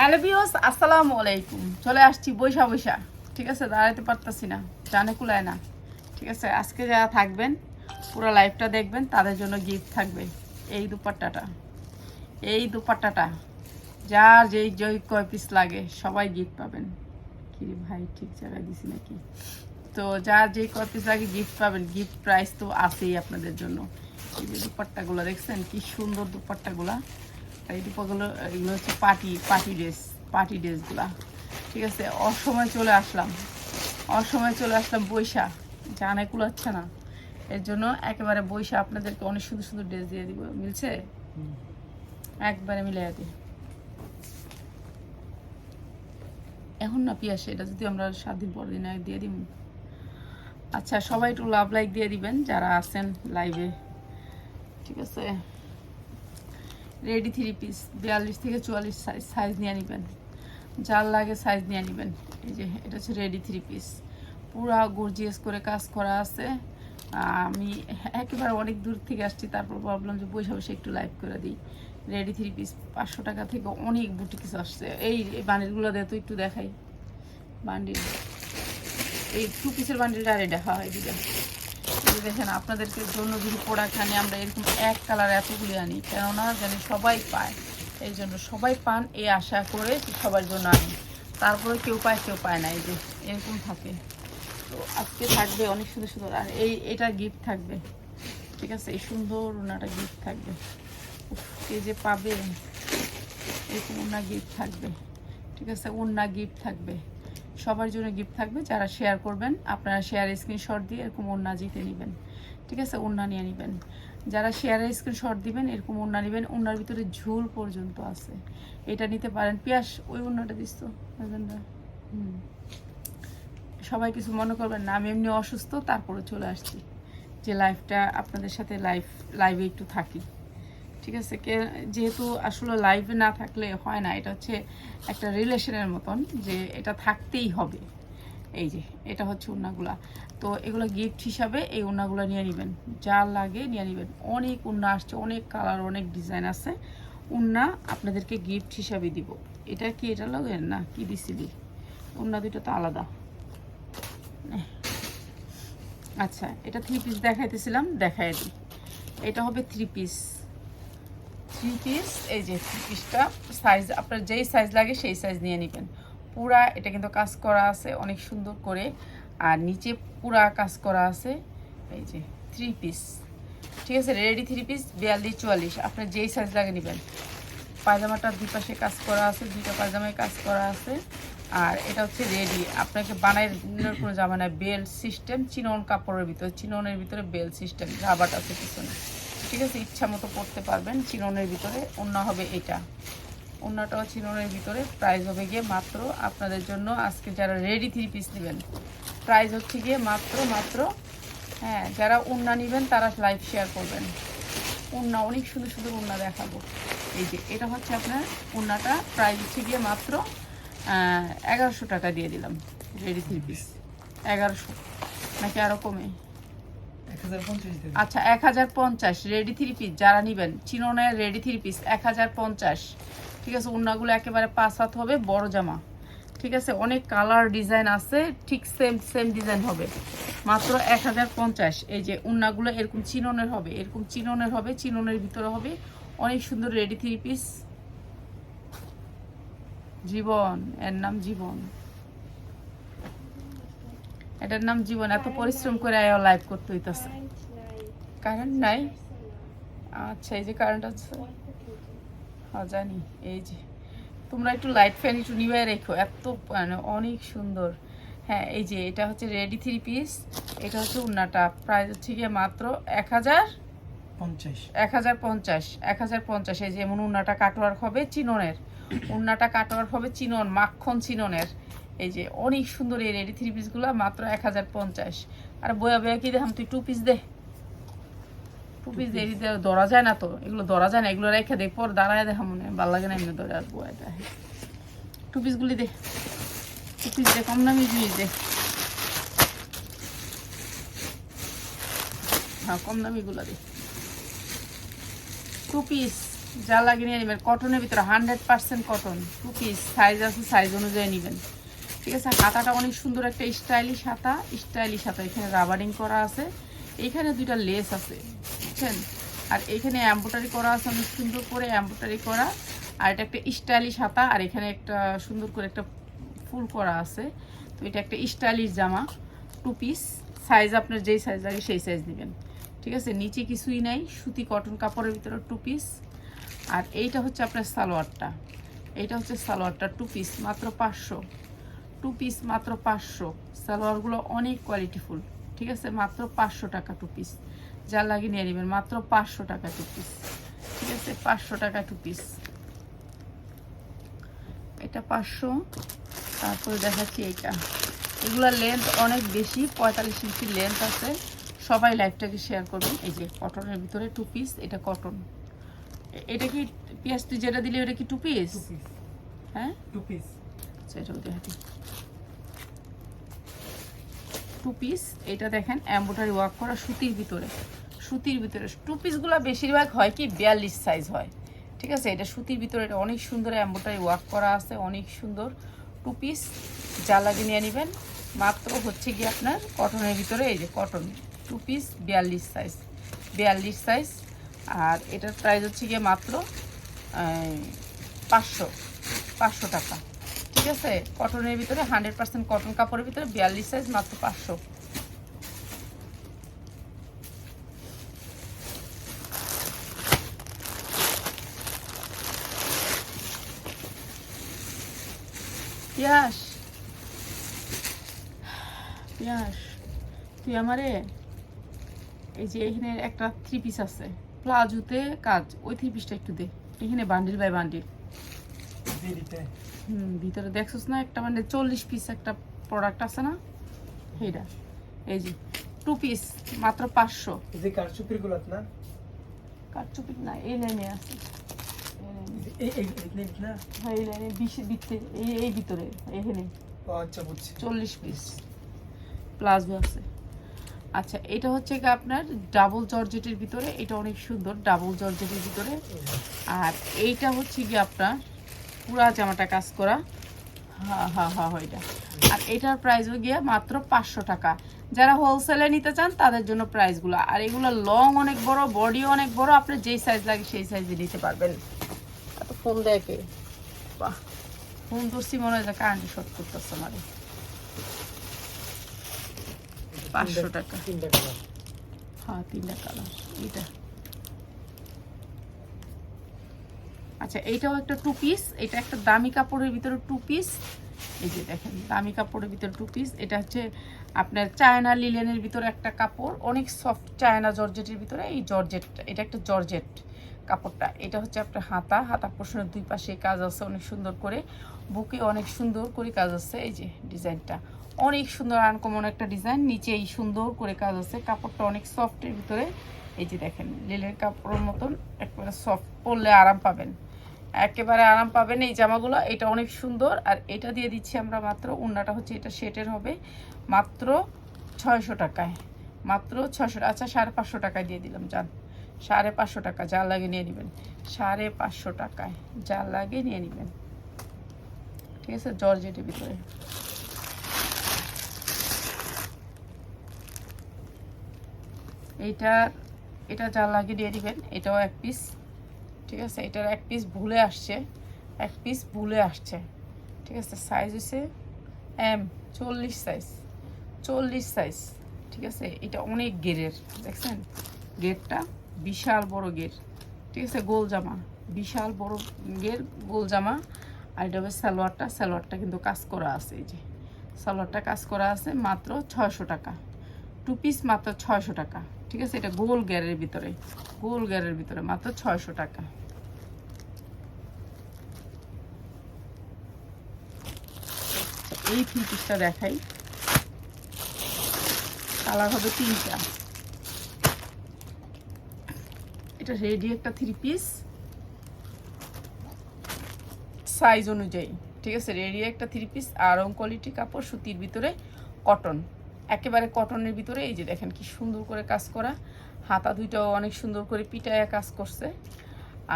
Hello বিওস আসসালামু আলাইকুম। চলে আসছি বৈশা বৈশা। ঠিক আছে দাঁড়াতে পারতাছি না, জানে কুলায় না। ঠিক আছে, আজকে যারা থাকবেন, পুরো লাইফটা দেখবেন, তাদের জন্য গিফট থাকবে। এই দুপাট্টাটা। এই দুপাট্টাটা। যার যেই যেই কয় পিস লাগে, সবাই গিফট পাবেন। কি ভাই, ঠিক জায়গায় দিছি নাকি? তো যার যেই কয় পিস লাগে গিফট পাবেন। গিফট প্রাইস তো আছেই আপনাদের জন্য। এই যে দুপাট্টাগুলো, দেখছেন? কি সুন্দর দুপাট্টাগুলা। আর এই এগুলো হচ্ছে পার্টি পার্টি ড্রেস পার্টি ড্রেসগুলা। ঠিক আছে অসময় চলে আসলাম। অসময় চলে আসলাম বৈশা জানে কুলাচ্ছে না। এর জন্য একেবারে বৈশা আপনাদেরকে অনেক সুন্দর সুন্দর ড্রেস দিয়ে দিব। মিলছে? একবারে মিলে দিই। এখন না পিয়াসে এটা যদি আমরা সাত দিন পর দিন আগে দিয়ে দিব আচ্ছা সবাই একটু লাভ লাইক দিয়ে দিবেন যারা আছেন লাইভে ঠিক আছে? রেডি থ্রি পিস, বিয়াল্লিশ থেকে চুয়াল্লিশ সাইজ সাইজ নিয়ে নেবেন। যার লাগে সাইজ নিয়ে নেবেন। এই যে, এটা হচ্ছে রেডি থ্রি পিস। পুরা গর্জিয়াস করে কাজ করা আছে। আমি একেবারে অনেক দূর থেকে আসছি, তারপর ভাবলাম যে বসে বসে একটু লাইভ করে দিই। রেডি থ্রি পিস পাঁচশো টাকা থেকে অনেক বুটি কিছু আসছে। এই বান্ডিলগুলো দে তো একটু দেখাই। বান্ডিল। এই টু পিসের বান্ডিলটা আর এটা, হয় দেখেন, আপনাদেরকে জন্য যদি প্রোডাক্ট আনি, আমরা এরকম এক কালার এতগুলি আনি, কেননা যেন সবাই পায়। এই জন্য সবাই পান, এই আশা করে সবার জন্য আনি। তারপরে কেউ পায় কেউ পায় না, এই যে এরকম থাকে। তো আজকে থাকবে অনেক সুন্দর সুন্দর, আর এই, এটা গিফট থাকবে। ঠিক আছে, এই সুন্দর ওনাটা গিফট থাকবে। কে যে পাবে? এরকম ওনা গিফট থাকবে। ঠিক আছে, ওনা গিফট থাকবে। সবার জন্য গিফট থাকবে, যারা শেয়ার করবেন, আপনারা শেয়ার স্ক্রিনশট দিয়ে এরকম ওন্না জিতে নেবেন। ঠিক আছে? ওন্না নিয়ে নেবেন। যারা শেয়ারের স্ক্রিনশট দিবেন, এরকম ওন্না নেবেন ওন্নার ভিতরে ঝুল পর্যন্ত আছে। এটা নিতে পারেন। পিয়াস, ওই ওন্নাটা দিস তো সবাই কিছু মনে করবেন না, আমি এমনি অসুস্থ, তারপরে চলে আসছি। যে লাইফটা আপনাদের সাথে লাইফ লাইভে একটু থাকি। ঠিক আছে, কে যেহেতু আসলে লাইভে না থাকলে হয় না, এটা হচ্ছে একটা রিলেশনের মতন যে এটা থাকতেই হবে। এই যে, এটা হচ্ছে উন্নাগুলা। তো এগুলো গিফট হিসাবে এই উন্নাগুলো নিয়ে নেবেন। যা লাগে নিয়ে নেবেন। অনেক উন্না আসছে, অনেক কালার অনেক ডিজাইন আছে। উন্না আপনাদেরকে গিফট হিসাবে দিব। এটা কি এটা লাগে না কি দিছিলি? উন্না দুটো তো আলাদা। আচ্ছা এটা থ্রি পিস দেখাইতেছিলাম দেখাই দিই। এটা হবে থ্রি পিস থ্রি পিস এই যে থ্রি পিসটা সাইজ আপনার যেই সাইজ লাগে সেই সাইজ নিয়ে নেবেন। পুরা, এটা কিন্তু কাজ করা আছে অনেক সুন্দর করে। আর নিচে পুরা কাজ করা আছে, এই যে থ্রি পিস ঠিক আছে রেডি থ্রি পিস বিয়াল্লিশ, চুয়াল্লিশ। আপনার যেই সাইজ লাগে নেবেন। পায়জামাটার দুই পাশে কাজ করা আছে, দুইটা পায়জামায় কাজ করা আছে। আর এটা হচ্ছে রেডি আপনাকে বানানোর কোনো জামা নাই। বেল্ট সিস্টেম চিনন কাপড়ের ভিতরে, চিননের ভিতরে বেল্ট সিস্টেম রাবাট আছে পিছনে। ঠিক আছে, ইচ্ছা মতো পড়তে পারবেন, চিরনের ভিতরে। অন্য হবে এটা। অন্যটাও চিরনের ভিতরে। প্রাইস হবে গিয়ে মাত্র আপনাদের জন্য। আজকে যারা রেডি থ্রি পিস নেবেন প্রাইস হচ্ছে গিয়ে মাত্র মাত্র হ্যাঁ যারা উন্না নেবেন, তারা লাইভ শেয়ার করবেন। উন্না অনেক সুন্দর সুন্দর উন্না দেখাবো। এই যে, এটা হচ্ছে আপনার উন্নাটা প্রাইস হচ্ছে গিয়ে মাত্র এগারোশো টাকা দিয়ে দিলাম। রেডি থ্রি পিস এগারোশো, নাকি আরও কমে? আচ্ছা এক হাজার পঞ্চাশ রেডি থ্রি পিস যারা নেবেন চিনোনের রেডি থ্রি পিস এক হাজার পঞ্চাশ। ঠিক আছে, উন্নাগুলো একেবারে পাঁচ হাত হবে, বড় জামা। ঠিক আছে, অনেক কালার ডিজাইন আছে, ঠিক সেম সেম ডিজাইন হবে। মাত্র এক হাজার পঞ্চাশ, এই যে উন্নাগুলো এরকম চিননের হবে, এরকম চিননের হবে, চিননের ভিতরে হবে। অনেক সুন্দর রেডি থ্রি পিস জীবন, এর নাম জীবন। এটার নাম জীবন এত পরিশ্রম করে লাইভ করতে হইতাছে। কারেন্ট নাই? আচ্ছা এই যে কারেন্ট আছে। হ্যাঁ জানি এই যে। তোমরা একটু লাইট ফ্যান একটু নিবে রেখো এত মানে অনেক সুন্দর। হ্যাঁ এই যে এটা হচ্ছে রেডি থ্রি পিস এটা হচ্ছে উন্নাটা। প্রাইস হচ্ছে গিয়ে মাত্র এক হাজার পঞ্চাশ। এক হাজার পঞ্চাশ এক হাজার পঞ্চাশ। এই যেমন উন্নাটা কাটোয়ার হবে চিননের। উন্নাটা কাটোয়ার হবে চিনন মাখন চিননের। এই যে অনেক সুন্দর এই রেডি থ্রি পিসগুলো মাত্র এক হাজার পঞ্চাশ। আর বয়া বয়া কি দেখাম তুই টু পিস দে। টু পিস দে ধরা যায় না তো। এগুলো ধরা যায় না এগুলো রেখে দে পর দাঁড়ায় দেখা মনে ভালো লাগে না এমনি ধরে আর বয়া দেয় টু পিসগুলি দে। টু পিস দে কম দামি জিনিস দে। হ্যাঁ কম দামিগুলো দে। টু পিস যা লাগে নিয়ে নেবেন। কটনের ভিতরে hundred percent cotton two piece size আছে সাইজ অনুযায়ী নেবেন। ঠিক আছে হাতাটা অনেক সুন্দর একটা স্টাইলিশ হাতা স্টাইলিশ হাতা এখানে রাবারিং করা আছে। এইখানে দুইটা লেস আছে, বুঝছেন? আর এখানে এম্ব্রয়ডারি করা আছে, অনেক সুন্দর করে এম্ব্রয়ডারি করা। আর এটা একটা স্টাইলিশ হাতা আর এখানে একটা সুন্দর করে একটা ফুল করা আছে। তো এটা একটা স্টাইলিশ জামা টু পিস সাইজ আপনার যেই সাইজ লাগে সেই সাইজ নেবেন। ঠিক আছে, নিচে কিছুই নাই, সুতি কটন কাপড়ের ভিতরে টু পিস আর এইটা হচ্ছে আপনার সালোয়ারটা। এইটা হচ্ছে সালোয়ারটা টু পিস মাত্র পাঁচশো। টু পিস মাত্র পাঁচশো। সালোয়ারগুলো অনেক কোয়ালিটিফুল ঠিক আছে? মাত্র পাঁচশো টাকা টু পিস যা লাগে নিয়ে নেবেন মাত্র পাঁচশো টাকা টু পিস ঠিক আছে? পাঁচশো টাকা টু পিস এটা পাঁচশো। তারপরে দেখাচ্ছি এইটা। এগুলোর লেন্থ অনেক বেশি পঁয়তাল্লিশ ইঞ্চি লেন্থ আছে। সবাই লাইফটাকে শেয়ার করবেন। এই যে কটনের ভিতরে টু পিস এটা কটন এটা কি পিঁয়াজ তুই যেটা দিলে ওটা কি টু পিস হ্যাঁ? টু পিস সেটাও দেখাচ্ছি টু পিস এটা দেখেন এম্বোটারি ওয়ার্ক করা সুতির ভিতরে। সুতির ভিতরে টু পিসগুলো বেশিরভাগ হয় কি, বিয়াল্লিশ সাইজ হয়। ঠিক আছে? এটা সুতির ভিতরে, এটা অনেক সুন্দর এম্বোটারি ওয়ার্ক করা আছে, অনেক সুন্দর। টু পিস লাগে নিয়ে নেবেন। মাত্র হচ্ছে কি আপনার কটনের ভিতরে, এই যে কটন টু পিস বিয়াল্লিশ সাইজ বিয়াল্লিশ সাইজ আর এটার প্রাইস হচ্ছে গিয়ে মাত্র পাঁচশো পাঁচশো টাকা। ঠিক আছে? কটনের ভিতরে হান্ড্রেড পার্সেন্ট কটন কাপড়ের ভিতরে বিয়াল্লিশ সাইজ মাত্র পাঁচশো। পিয়াস। পিয়াস, তুই আমারে এই যে এখানে একটা থ্রি পিস আছে। প্লাজোতে কাজ, ওই থ্রি পিসটা একটু দে। এখানে বান্ডিল বাই বান্ডিল হুম ভিতরে দেখছস না একটা মানে চল্লিশ পিস একটা প্রোডাক্ট আছে না? এইটা। এই যে টু পিস মাত্র পাঁচশো। যে কারচুপিরগুলো না? কাটচুপি না এই লাইনে আছে। এই লাইনে। হ্যাঁ, লাইনে বিশ ভিতরে এই এই ভিতরে এখানে আচ্ছা বুঝছি। চল্লিশ পিস প্লাজো আছে। আচ্ছা এটা হচ্ছে কি আপনার ডাবল জর্জেটের ভিতরে এটা অনেক সুন্দর ডাবল জর্জেটের ভিতরে। আর এইটা হচ্ছে কি আপনার পুরা জামাটা কাজ করা। হা হা হা এটা। আর এটার প্রাইসও গিয়ে মাত্র পাঁচশো টাকা। যারা হোলসেলে নিতে চান তাদের জন্য প্রাইসগুলো আর এগুলো লং অনেক বড় বডি অনেক বড় আপনার যেই সাইজ লাগে সেই সাইজে নিতে পারবেন। এত ফোন দেখে বাহ ফোন ধরছি মনে হয় যে কারেন্ট শর্ট করতেছে আমার। পাঁচশো টাকা। হ্যাঁ তিনটা কালার এটা আচ্ছা এইটাও একটা টু পিস এটা একটা দামি কাপড়ের ভিতরে টু পিস এই যে দেখেন, দামি কাপড়ের ভিতরে টু পিস এটা হচ্ছে আপনার চায়না লিলেনের ভিতরে একটা কাপড়, অনেক সফট চায়না জর্জেটের ভিতরে এই জর্জেট এটা একটা জর্জেট কাপড়টা। এটা হচ্ছে আপনার হাতা হাতা পোষণের দুই পাশে কাজ আছে অনেক সুন্দর করে। বুকে অনেক সুন্দর করে কাজ আছে, এই যে ডিজাইনটা। অনেক সুন্দর আনকমন একটা ডিজাইন নিচে এই সুন্দর করে কাজ আছে। কাপড়টা অনেক সফটের ভিতরে। এই যে দেখেন, লিলের কাপড়ের মতন একেবারে সফট পরলে আরাম পাবেন। একেবারে আরাম পাবেন এই জামাগুলো। এটা অনেক সুন্দর। আর এটা দিয়ে দিচ্ছি আমরা মাত্র, উন্নাটা হচ্ছে এটা সেটের হবে, মাত্র ছয়শো টাকায়। মাত্র ছশো আচ্ছা সাড়ে পাঁচশো টাকায় দিয়ে দিলাম, যান। সাড়ে পাঁচশো টাকা, যা লাগে নিয়ে নেবেন। সাড়ে পাঁচশো টাকায়, যা লাগে নিয়ে নেবেন। ঠিক আছে? জর্জেটের ভিতরে। এইটা এটা যা লাগে দিয়ে দিবেন এটাও এক পিস ঠিক আছে? এটার এক পিস ভুলে আসছে। এক পিস ভুলে আসছে। ঠিক আছে? সাইজ হচ্ছে এম চল্লিশ সাইজ চল্লিশ সাইজ ঠিক আছে? এটা অনেক গেরের, দেখছেন? গেরটা বিশাল বড় গের। ঠিক আছে? গোল জামা। বিশাল বড় গের, গোল জামা। আর এটা হবে সালোয়ারটা। সালোয়ারটা কিন্তু কাজ করা আছে এই যে। সালোয়ারটা কাজ করা আছে মাত্র ছয়শো টাকা। টু পিস মাত্র ছয়শো টাকা। ঠিক আছে? এটা গোল গ্যারের ভিতরে। গোল গ্যারের ভিতরে, মাত্র ছয়শো টাকা। এই থ্রি পিসটা দেখাই। কালার হবে তিনটা। এটা রেডি একটা থ্রি পিস সাইজ অনুযায়ী, ঠিক আছে? রেডি একটা থ্রি পিস আরং কোয়ালিটি কাপড় সুতির ভিতরে কটন একেবারে কটনের ভিতরে, এই যে দেখেন কি সুন্দর করে কাজ করা। হাতা দুইটাও অনেক সুন্দর করে পিটায় কাজ করছে।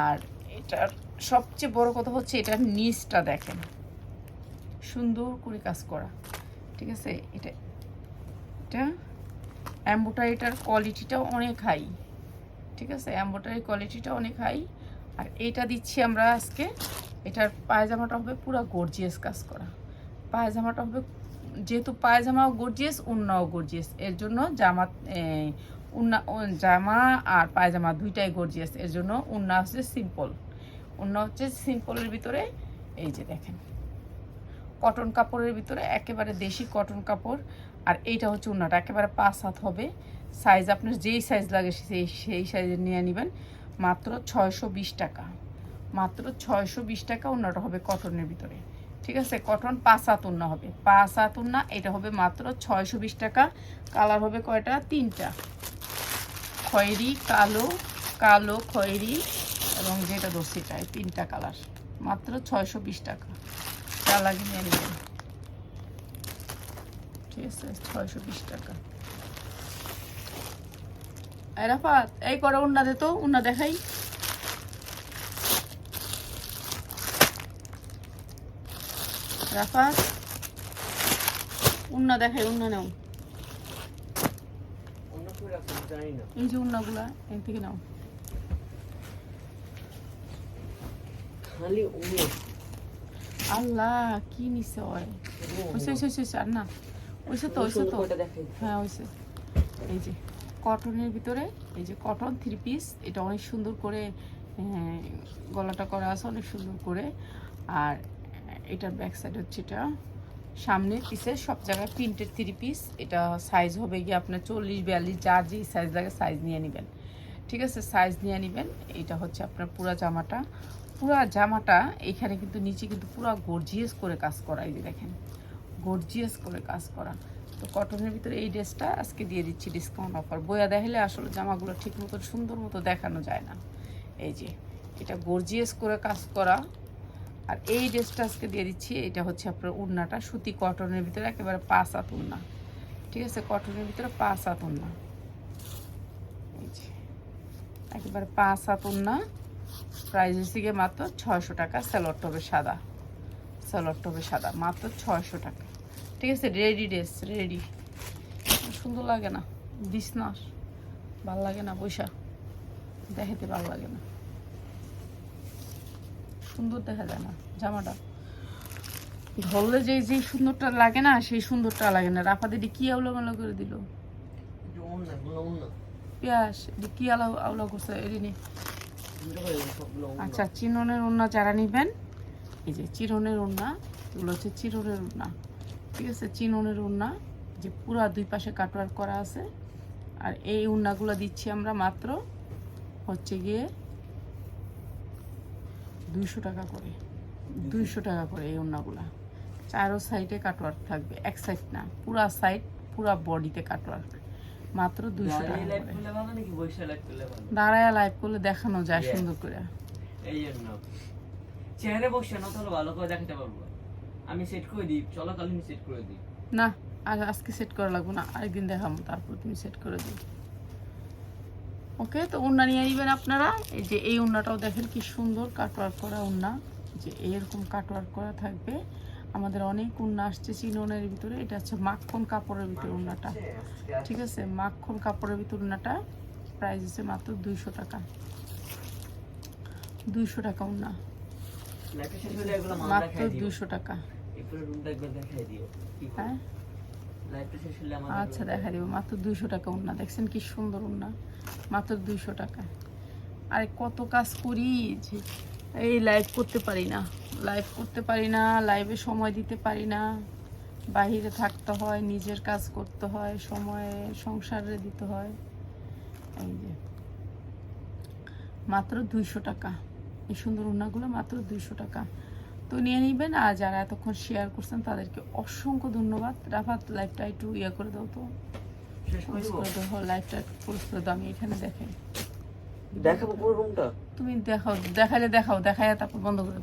আর এটার সবচেয়ে বড় কথা হচ্ছে এটার নিচটা দেখেন। সুন্দর করে কাজ করা। ঠিক আছে? এটা এটা অ্যাম্বোটারিটার কোয়ালিটিটাও অনেক হাই ঠিক আছে? অ্যাম্বোটারি কোয়ালিটিটা অনেক হাই আর এটা দিচ্ছি আমরা আজকে, এটার পায়জামাটা হবে পুরো গর্জিয়াস কাজ করা। পায়জামাটা হবে যেহেতু পায়জামাও গর্জিয়াস উন্নাও গর্জিয়াস এর জন্য জামা উন্না জামা আর পায়জামা দুইটাই গর্জিয়াস এর জন্য উন্না হচ্ছে সিম্পল উন্না হচ্ছে সিম্পলের ভিতরে, এই যে দেখেন। কটন কাপড়ের ভিতরে একেবারে দেশি কটন কাপড়, আর এইটা হচ্ছে উন্নাটা। একেবারে পাঁচ হাত হবে। সাইজ আপনার যেই সাইজ লাগে, সেই সেই সাইজের নিয়ে নেবেন। মাত্র ছয়শো বিশ টাকা। মাত্র ছয়শো বিশ টাকা উন্নাটা হবে কটনের ভিতরে। ঠিক আছে, কটন পাঁচ হাত উন্না হবে। পাঁচ হাত উন্না এটা হবে মাত্র ছয়শো বিশ টাকা। কালার হবে কয়টা? তিনটা। খয়েরি, কালো কালো, খয়েরি এবং যেটা দোষিটায় তিনটা কালার। মাত্র ছয়শো বিশ টাকা। লাগে নিয়ে নেবেন। ঠিক আছে, ছয়শো বিশ টাকা। এই রাফাত, এই করো উন্না দে তো, উন্না দেখাই। উন্না দেখাই উন্না নাও। এই যে উন্নাগুলা এখান থেকে নাও। খালি আল্লাহ কি নিছে ওই? ওইসে ওইসে ওইসে ওইসে, আর না। ওইসে তো ওইসে তো। হ্যাঁ ওইসে। এই যে কটনের ভিতরে এই যে কটন থ্রি পিস এটা অনেক সুন্দর করে আহ, গলাটা করা আছে অনেক সুন্দর করে। আর এটার ব্যাক সাইড হচ্ছে এটা। সামনে পিসে সব জায়গায় প্রিন্টেড থ্রি পিস এটা সাইজ হবে গিয়ে আপনার চল্লিশ, বিয়াল্লিশ, যার যেই সাইজ লাগে সাইজ নিয়ে নেবেন। ঠিক আছে? সাইজ নিয়ে নেবেন। এটা হচ্ছে আপনার পুরা জামাটা। পুরা জামাটা এখানে কিন্তু নিচে কিন্তু পুরা গর্জিয়াস করে কাজ করা, এই যে দেখেন। গর্জিয়াস করে কাজ করা। তো কটনের ভিতরে এই ড্রেসটা আজকে দিয়ে দিচ্ছি ডিসকাউন্ট অফার বইয়া দেখালে আসলে জামাগুলো ঠিক মতো সুন্দর মতো দেখানো যায় না। এই যে, এটা গর্জিয়াস করে কাজ করা। আর এই ড্রেসটা আজকে দিয়ে দিচ্ছি, এটা হচ্ছে আপনার উড়নাটা সুতি কটনের ভিতরে একেবারে পাঁচ হাত উড়না ঠিক আছে? কটনের ভিতরে পাঁচ হাত যে, একেবারে পাঁচ হাত উড়না প্রাইস হচ্ছে মাত্র ছয়শো টাকা স্যালোয়ারটা টবে সাদা। স্যালোয়ারটা হবে সাদা, মাত্র ছয়শো টাকা। ঠিক আছে? রেডি ড্রেস রেডি সুন্দর লাগে না? দিস না ভালো লাগে না? পয়সা দেখাতে ভালো লাগে না। সুন্দর দেখা যায় না জামাটা। ধরলে যে যে সুন্দরটা লাগে না সেই সুন্দরটা লাগে না। রাফা দিদি কি আউলা মালা করে দিল? এটি কি আলা আউলা করছে এটি নি। দুটো করে দেবো, সবগুলো অন্য আচ্ছা চিরনের ওড়না যারা নিবেন এই যে চিরনের ওড়না এগুলো হচ্ছে চিরনের ওড়না। ঠিক আছে চিরনের ওড়না যে পুরা দুই পাশে কাটওয়ার করা আছে। আর এই ওড়নাগুলো দিচ্ছি আমরা মাত্র হচ্ছে গিয়ে দুইশো টাকা করে। দুইশো টাকা করে এই ওড়নাগুলা। চারো সাইডে কাটওয়ার্ক থাকবে। এক সাইড না পুরা সাইড পুরা বডিতে কাটওয়ার্ক মাত্র দুইশো টাকা দাঁড়িয়ে লাইভ করলে করলে ভালো দাঁড়ায় লাইভ করলে দেখানো যায় সুন্দর করে। এই জন্য। চেহারা বসে না তাহলে ভালো করে দেখাতে পারব। আমি সেট করে দিই চলাকালীন সেট করে দিই। না আর আজকে সেট করা লাগবে না আরেকদিন দেখাবো তারপর তুমি সেট করে দিও। ওকে তো উন্না নিয়ে নেবেন আপনারা। এই যে এই উন্নাটাও দেখেন কি সুন্দর কাটওয়ার্ক করা উন্না। যে এরকম কাটওয়ার্ক করা থাকবে। আমাদের অনেক উন্না আসছে চিননের ভিতরে। এটা হচ্ছে মাখন কাপড়ের ভিতরে উন্নাটা। ঠিক আছে? মাখন কাপড়ের ভিতরে উন্নাটা। প্রাইস আছে মাত্র দুইশো টাকা। দুইশো টাকা উন্না। মাত্র দুইশো টাকা। হ্যাঁ? আচ্ছা দেখা দিব। মাত্র দুইশো টাকা উন্না। দেখছেন কি সুন্দর উন্না। মাত্র দুইশো টাকা। আরে কত কাজ করি যে এই লাইভ করতে পারি না। লাইভ করতে পারি না লাইভে সময় দিতে পারি না। বাইরে থাকতে হয়, নিজের কাজ করতে হয়, সময়ে সংসারে দিতে হয়। এই যে। মাত্র দুইশো টাকা। এই সুন্দর উন্নাগুলো মাত্র দুইশো টাকা। তো নিয়ে নিবেন, আর যারা এতক্ষণ শেয়ার করছেন, তাদেরকে অসংখ্য ধন্যবাদ। রাফাত লাইভটা একটু ইয়ে করে দাও তো। আমি এখানে দেখাই। দেখাবো পুরো রুমটা তুমি দেখাও দেখাইলে দেখাও দেখায় তারপর বন্ধ করে।